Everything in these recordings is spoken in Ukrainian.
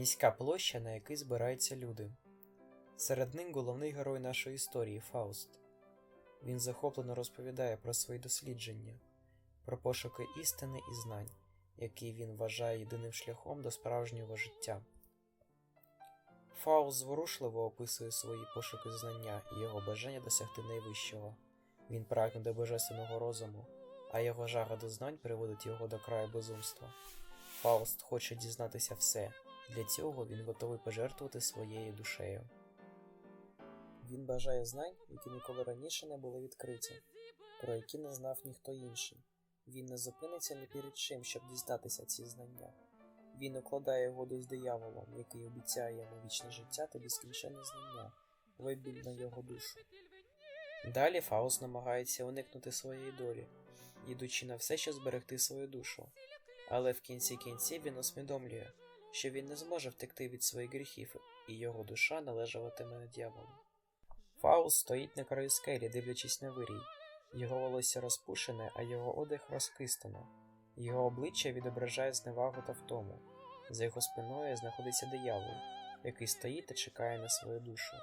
Міська площа, на якій збираються люди. Серед них головний герой нашої історії Фауст. Він захоплено розповідає про свої дослідження, про пошуки істини і знань, які він вважає єдиним шляхом до справжнього життя. Фауст зворушливо описує свої пошуки знання і його бажання досягти найвищого. Він прагне до божественного розуму, а його жага до знань приводить його до краю безумства. Фауст хоче дізнатися все, для цього він готовий пожертвувати своєю душею. Він бажає знань, які ніколи раніше не були відкриті, про які не знав ніхто інший. Він не зупиниться ні перед чим, щоб дізнатися ці знання. Він укладає угоду з дияволом, який обіцяє йому вічне життя та безкінченне знання, вибіль на його душу. Далі Фауст намагається уникнути своєї долі, йдучи на все, щоб зберегти свою душу. Але в кінці кінців він усвідомлює, що він не зможе втекти від своїх гріхів, і його душа належатиме дьяволу. Фауст стоїть на краю скелі, дивлячись на вирій. Його волосся розпушене, а його одяг розкистано. Його обличчя відображає зневагу та втому. За його спиною знаходиться диявол, який стоїть та чекає на свою душу.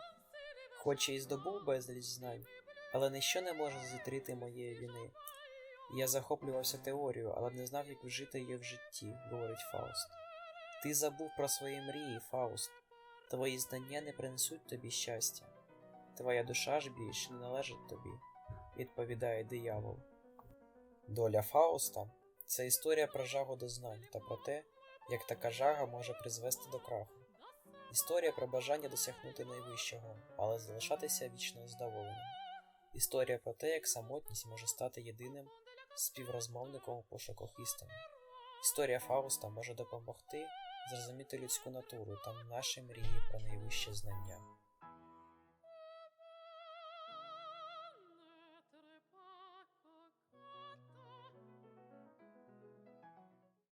Хоч і здобув безліч знань, але ніщо не може затріти моєї вини. Я захоплювався теорією, але не знав, як вжити її в житті, говорить Фауст. Ти забув про свої мрії, Фауст. Твої знання не принесуть тобі щастя. Твоя душа ж більше не належить тобі, відповідає диявол. Доля Фауста це історія про жагу до знань та про те, як така жага може призвести до краху. Історія про бажання досягнути найвищого, але залишатися вічно здоволеним. Історія про те, як самотність може стати єдиним співрозмовником у пошуках істини. Історія Фауста може допомогти зрозуміти людську натуру та наші мрії про найвище знання.